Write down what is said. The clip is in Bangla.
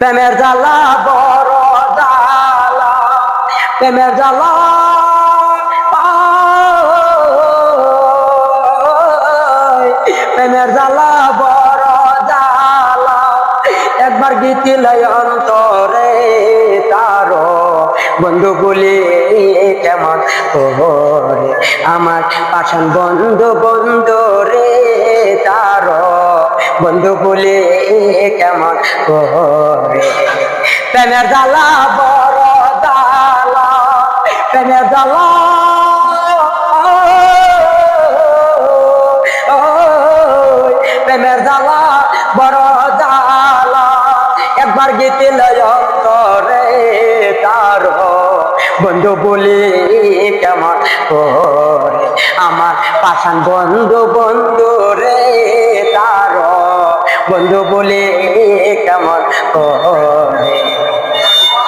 প্রেমের জ্বালা বড় জ্বালা, প্রেমের জ্বালা প্রেমের জ্বালা বড় জ্বালা। একবার গীতিল অন্তরে তার বন্ধু বলি, কেমন আমার পাশান বন্ধু বন্ধু রে বন্ধু বলি কেমন তোরে প্রেমের জ্বালা, বড় জ্বালা প্রেমের জ্বালা। প্রেমের জ্বালা, বড় জ্বালা। একবার গীতিল অন্তরে তার বন্ধু বলি কেমন করে? আমার পাশান বন্ধু বন্ধু রে বন্ধু বলে কেমন